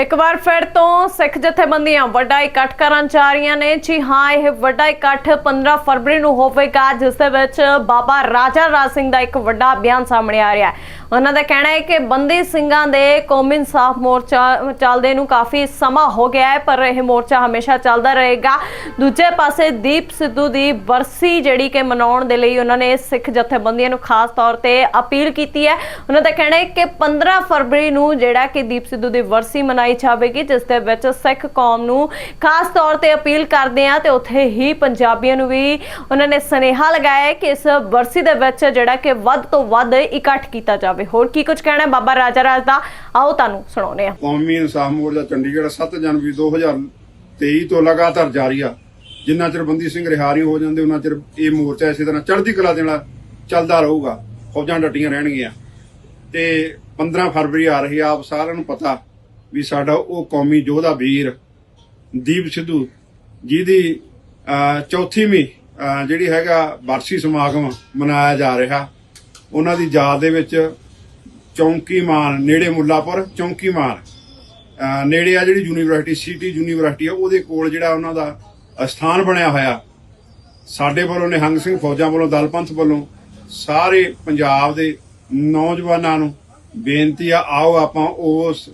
ਇੱਕ ਵਾਰ ਫਿਰ ਤੋਂ ਸਿੱਖ ਜਥੇਬੰਦੀਆਂ ਵੱਡਾ ਇਕੱਠ ਕਰਨ ਜਾ ਰਹੀਆਂ ਨੇ। ਜੀ ਹਾਂ, ਇਹ ਵੱਡਾ ਇਕੱਠ 15 ਫਰਵਰੀ ਨੂੰ ਹੋਵੇਗਾ, ਜਿਸ ਦੇ ਵਿੱਚ ਬਾਬਾ ਰਾਜਾ ਰਾਜ ਸਿੰਘ ਦਾ ਇੱਕ ਵੱਡਾ ਬਿਆਨ ਸਾਹਮਣੇ ਆ ਰਿਹਾ ਹੈ। ਉਹਨਾਂ ਦਾ ਕਹਿਣਾ ਹੈ ਕਿ ਬੰਦੀ ਸਿੰਘਾਂ ਦੇ ਕੌਮੀ ਇਨਸਾਫ ਮੋਰਚਾ ਚੱਲਦੇ ਨੂੰ ਕਾਫੀ ਸਮਾਂ ਹੋ ਗਿਆ ਹੈ, ਪਰ ਇਹ ਮੋਰਚਾ ਹਮੇਸ਼ਾ ਚੱਲਦਾ ਰਹੇਗਾ। ਦੂਜੇ ਪਾਸੇ ਦੀਪ ਸਿੱਧੂ ਦੀ ਵਰਸੀ ਜਿਹੜੀ ਕਿ ਮਨਾਉਣ ਦੇ ਲਈ ਉਹਨਾਂ ਨੇ ਸਿੱਖ ਜਥੇਬੰਦੀਆਂ ਨੂੰ ਖਾਸ ਤੌਰ ਤੇ ਅਪੀਲ ਕੀਤੀ ਹੈ। ਉਹਨਾਂ ਦਾ ਕਹਿਣਾ ਹੈ ਕਿ 15 ਫਰਵਰੀ ਨੂੰ ਜਿਹੜਾ ਕਿ ਦੀਪ ਸਿੱਧੂ ਦੀ ਵਰਸੀ ਮਨਾਈ ਜਾਵੇਗੀ, ਜਿਸ ਦੇ ਵਿੱਚ ਸਿੱਖ ਕੌਮ ਨੂੰ ਖਾਸ ਤੌਰ ਤੇ ਅਪੀਲ ਕਰਦੇ ਆ ਤੇ ਉੱਥੇ ਹੀ ਪੰਜਾਬੀਆਂ ਨੂੰ ਵੀ ਉਹਨਾਂ ਨੇ ਸਨੇਹਾ ਲਗਾਇਆ ਕਿ ਇਸ ਵਰਸੀ ਦੇ ਵਿੱਚ ਜਿਹੜਾ ਕਿ ਵੱਧ ਤੋਂ ਵੱਧ ਇਕੱਠ ਕੀਤਾ ਜਾਵੇ। ਹੋਰ ਕੀ ਕੁਝ ਕਹਿਣਾ ਬਾਬਾ ਰਾਜਾ ਰਾਜ ਦਾ, ਆਓ ਤੁਹਾਨੂੰ ਸੁਣਾਉਂਦੇ ਹਾਂ। ਕੌਮੀ ਇਨਸਾਫ ਮੋਰਚਾ ਚੰਡੀਗੜ੍ਹ 7 ਜਨਵਰੀ 2023 ਤੋਂ ਲਗਾਤਾਰ ਜਾਰੀ ਆ। ਜਿੰਨਾ ਚਿਰ ਬੰਦੀ ਸਿੰਘ ਰਿਹਾਰੀ ਹੋ ਜਾਂਦੇ, ਉਹਨਾਂ ਚਿਰ ਇਹ ਮੋਰਚਾ ਇਸੇ ਤਰ੍ਹਾਂ ਚੜ੍ਹਦੀ ਕਲਾ ਦੇ ਨਾਲ ਚੱਲਦਾ ਰਹੂਗਾ। ਫੌਜਾਂ ਡਟੀਆਂ ਰਹਿਣਗੀਆਂ। ਤੇ 15 ਫਰਵਰੀ ਆ ਰਹੀ ਆ, ਆਪ ਸਾਰਿਆਂ ਨੂੰ ਪਤਾ ਵੀ ਸਾਡਾ ਉਹ ਕੌਮੀ ਯੋਧਾ ਵੀਰ ਦੀਪ ਸਿੱਧੂ, ਜਿਹਦੀ ਚੌਥੀਵੀਂ ਜਿਹੜੀ ਹੈਗਾ ਵਰਸੀ ਸਮਾਗਮ ਮਨਾਇਆ ਜਾ ਰਿਹਾ। ਉਹਨਾਂ ਦੀ ਯਾਦ ਦੇ ਵਿੱਚ ਚੌਂਕੀ ਮਾਨ ਨੇੜੇ ਮੁੱਲਾਪੁਰ, ਚੌਂਕੀ ਮਾਨ ਨੇੜੇ ਆ ਜਿਹੜੀ ਯੂਨੀਵਰਸਿਟੀ, ਸਿਟੀ ਯੂਨੀਵਰਸਿਟੀ ਆ, ਉਹਦੇ ਕੋਲ ਜਿਹੜਾ ਉਹਨਾਂ ਦਾ ਅਸਥਾਨ ਬਣਿਆ ਹੋਇਆ। ਸਾਡੇ ਵੱਲੋਂ ਨਿਹੰਗ ਸਿੰਘ ਫੌਜਾਂ ਵੱਲੋਂ ਦਲ ਪੰਥ ਵੱਲੋਂ ਸਾਰੇ ਪੰਜਾਬ ਦੇ ਨੌਜਵਾਨਾਂ ਨੂੰ ਬੇਨਤੀ ਆ, ਆਓ ਆਪਾਂ ਉਸ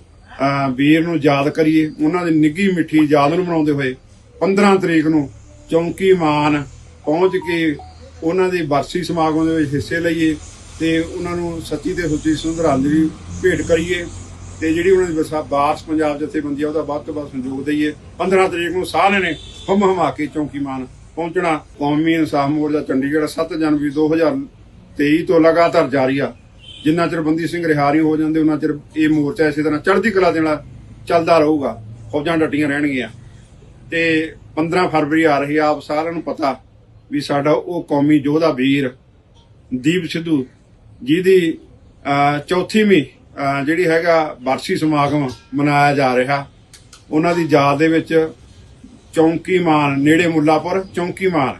ਵੀਰ ਨੂੰ ਯਾਦ ਕਰੀਏ, ਉਹਨਾਂ ਦੀ ਨਿੱਗੀ ਮਿੱਠੀ ਯਾਦ ਨੂੰ ਮਨਾਉਂਦੇ ਹੋਏ 15 ਤਰੀਕ ਨੂੰ ਚੌਂਕੀ ਮਾਨ ਪਹੁੰਚ ਕੇ ਉਹਨਾਂ ਦੇ ਵਰਸੀ ਸਮਾਗਮ ਦੇ ਵਿੱਚ ਹਿੱਸੇ ਲਈਏ ਤੇ ਉਹਨਾਂ ਨੂੰ ਸੱਚੀ ਤੇ ਸੁੱਚੀ ਸੁੰਦਰਾਂਜਲੀ ਭੇਟ ਕਰੀਏ ਤੇ ਜਿਹੜੀ ਉਹਨਾਂ ਦੀ ਵਸਾ ਬਾਰਸ ਪੰਜਾਬ ਜਥੇਬੰਦੀ ਆ, ਉਹਦਾ ਵੱਧ ਤੋਂ ਵੱਧ ਸੰਯੋਗ ਦਈਏ। 15 ਤਰੀਕ ਨੂੰ ਸਾਰਿਆਂ ਨੇ ਹਮ ਹਮਾ ਕੇ ਚੌਂਕੀ ਮਾਨ ਪਹੁੰਚਣਾ। ਕੌਮੀ ਇਨਸਾਫ ਮੋਰਚਾ ਚੰਡੀਗੜ੍ਹ 7 ਜਨਵਰੀ 2023 ਤੋਂ ਲਗਾਤਾਰ ਜਾਰੀ ਆ। ਜਿੰਨਾ ਚਿਰ ਬੰਦੀ ਸਿੰਘ ਰਿਹਾਰੀ ਹੋ ਜਾਂਦੇ, ਉਹਨਾਂ ਚਿਰ ਇਹ ਮੋਰਚਾ ਇਸੇ ਤਰ੍ਹਾਂ ਚੜ੍ਹਦੀ ਕਲਾ ਦੇ ਨਾਲ ਚੱਲਦਾ ਰਹੂਗਾ, ਫੌਜਾਂ ਡਟੀਆਂ ਰਹਿਣਗੀਆਂ। ਤੇ 15 ਫਰਵਰੀ ਆ ਰਹੀ ਆ, ਆਪ ਸਾਰਿਆਂ ਨੂੰ ਪਤਾ ਵੀ ਸਾਡਾ ਉਹ ਕੌਮੀ ਯੋਧਾ ਵੀਰ ਦੀਪ ਸਿੱਧੂ ਜਿਹਦੀ ਚੌਥੀਵੀਂ ਜਿਹੜੀ ਹੈਗਾ ਵਾਰਸੀ ਸਮਾਗਮ ਮਨਾਇਆ ਜਾ ਰਿਹਾ। ਉਹਨਾਂ ਦੀ ਯਾਦ ਦੇ ਵਿੱਚ ਚੌਂਕੀ ਮਾਨ ਨੇੜੇ ਮੁੱਲਾਪੁਰ, ਚੌਂਕੀ ਮਾਨ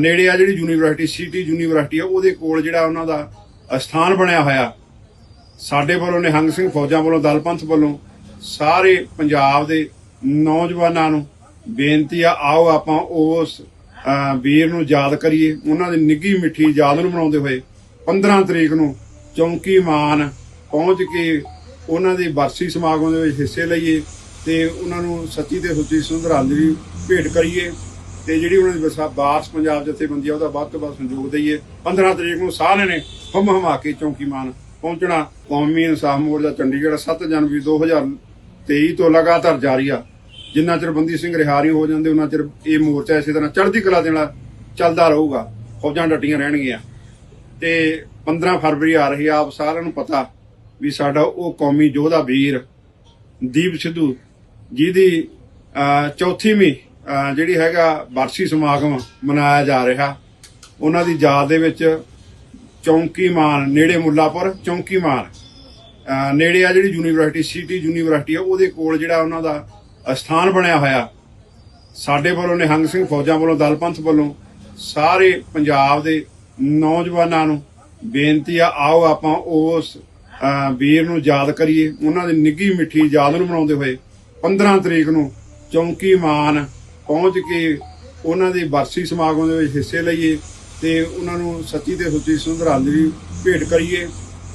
ਨੇੜੇ ਆ ਜਿਹੜੀ ਯੂਨੀਵਰਸਿਟੀ, ਸਿਟੀ ਯੂਨੀਵਰਸਿਟੀ ਆ, ਉਹਦੇ ਕੋਲ ਜਿਹੜਾ ਉਹਨਾਂ ਦਾ ਅਸਥਾਨ ਬਣਿਆ ਹੋਇਆ। ਸਾਡੇ ਵੱਲੋਂ ਨਿਹੰਗ ਸਿੰਘ ਫੌਜਾਂ ਵੱਲੋਂ ਦਲ ਪੰਥ ਵੱਲੋਂ ਸਾਰੇ ਪੰਜਾਬ ਦੇ ਨੌਜਵਾਨਾਂ ਨੂੰ ਬੇਨਤੀ ਆ, ਆਓ ਆਪਾਂ ਉਸ ਵੀਰ ਨੂੰ ਯਾਦ ਕਰੀਏ। ਉਹਨਾਂ ਦੀ ਨਿੱਗੀ ਮਿੱਠੀ ਯਾਦ ਨੂੰ ਮਨਾਉਂਦੇ ਹੋਏ 15 ਤਰੀਕ ਨੂੰ ਚੌਂਕੀ ਮਾਨ ਪਹੁੰਚ ਕੇ ਉਹਨਾਂ ਦੀ ਵਰਸੀ ਸਮਾਗਮ ਦੇ ਵਿੱਚ ਹਿੱਸੇ ਲਈਏ ਤੇ ਉਹਨਾਂ ਨੂੰ ਸੱਚੀ ਤੇ ਸੁੱਚੀ ਸੁੰਦਰਾਂਜਲੀ ਭੇਟ ਕਰੀਏ। ਤੇ ਜਿਹੜੀ ਉਹਨਾਂ ਦੀ ਵਿਸਾ ਬਾਰਸ ਪੰਜਾਬ ਜਥੇਬੰਦੀ ਆ, ਉਹਦਾ ਵੱਧ ਤੋਂ ਵੱਧ ਸਹਿਯੋਗ ਦਈਏ। 15 ਤਰੀਕ ਨੂੰ ਸਾਰਿਆਂ ਨੇ ਹਮ ਹਮਾ ਕੇ ਚੌਂਕੀ ਮਾਨ ਪਹੁੰਚਣਾ। ਕੌਮੀ ਇਨਸਾਫ ਮੋਰਚਾ ਚੰਡੀਗੜ੍ਹ 7 ਜਨਵਰੀ 2023 ਤੋਂ ਲਗਾਤਾਰ ਜਾਰੀ ਆ। ਜਿੰਨਾ ਚਿਰ ਬੰਦੀ ਸਿੰਘ ਰਿਹਾ ਰਿਹਾਰੀ ਹੋ ਜਾਂਦੇ ਉਹਨਾਂ ਚਿਰ ਇਹ ਮੋਰਚਾ ਇਸੇ ਤਰ੍ਹਾਂ ਚੜ੍ਹਦੀ ਕਲਾ ਦੇ ਨਾਲ ਚੱਲਦਾ ਰਹੂਗਾ। ਫੌਜਾਂ ਡਟੀਆਂ ਰਹਿਣਗੀਆਂ। ਤੇ 15 ਫਰਵਰੀ ਆ ਰਹੀ ਆ, ਆਪ ਸਾਰਿਆਂ ਨੂੰ ਪਤਾ ਵੀ ਸਾਡਾ ਉਹ ਕੌਮੀ ਯੋਧਾ ਵੀਰ ਦੀਪ ਸਿੱਧੂ, ਜਿਹਦੀ ਚੌਥੀਵੀਂ ਜਿਹੜੀ ਹੈਗਾ ਵਰਸੀ ਸਮਾਗਮ ਮਨਾਇਆ ਜਾ ਰਿਹਾ, ਉਹਨਾਂ ਦੀ ਯਾਦ ਦੇ ਵਿੱਚ ਚੌਂਕੀ ਮਾਨ, ਨੇੜੇ ਮੁੱਲਾਪੁਰ, ਚੌਂਕੀ ਮਾਨ। ਨੇੜੇ ਆ ਜਿਹੜੀ ਯੂਨੀਵਰਸਿਟੀ, ਸਿਟੀ ਯੂਨੀਵਰਸਿਟੀ ਆ, ਉਹਦੇ ਕੋਲ ਜਿਹੜਾ ਉਹਨਾਂ ਦਾ ਅਸਥਾਨ ਬਣਿਆ ਹੋਇਆ। ਸਾਡੇ ਵੱਲੋਂ, ਨਿਹੰਗ ਸਿੰਘ ਫੌਜਾਂ ਵੱਲੋਂ ਦਲ ਪੰਥ ਵੱਲੋਂ ਸਾਰੇ ਪੰਜਾਬ ਦੇ ਨੌਜਵਾਨਾਂ ਨੂੰ ਬੇਨਤੀ ਆ, ਆਓ ਆਪਾਂ ਉਸ ਵੀਰ ਨੂੰ ਯਾਦ ਕਰੀਏ। ਉਹਨਾਂ ਦੀ ਨਿੱਗੀ ਮਿੱਠੀ ਯਾਦ ਨੂੰ ਮਨਾਉਂਦੇ ਹੋਏ 15 ਤਰੀਕ ਨੂੰ ਚੌਂਕੀ ਮਾਨ ਪਹੁੰਚ ਕੇ ਉਹਨਾਂ ਦੇ ਵਰਸੀ ਸਮਾਗਮ ਦੇ ਵਿੱਚ ਹਿੱਸੇ ਲਈਏ ਤੇ ਉਹਨਾਂ ਨੂੰ ਸੱਚੀ ਤੇ ਸੁੱਚੀ ਸੁੰਦਰਾਂਜਲੀ ਭੇਟ ਕਰੀਏ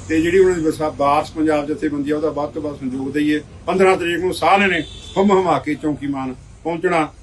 ਤੇ ਜਿਹੜੀ ਉਹਨਾਂ ਦੀ ਵਸਾ ਬਾਰਸ ਪੰਜਾਬ ਜਥੇਬੰਦੀ ਆ, ਉਹਦਾ ਵੱਧ ਤੋਂ ਵੱਧ ਸੰਯੋਗ ਦਈਏ। 15 ਤਰੀਕ ਨੂੰ ਸਾਰਿਆਂ ਨੇ ਹਮ ਹਮਾ ਕੇ ਚੌਂਕੀ ਮਾਨ ਪਹੁੰਚਣਾ।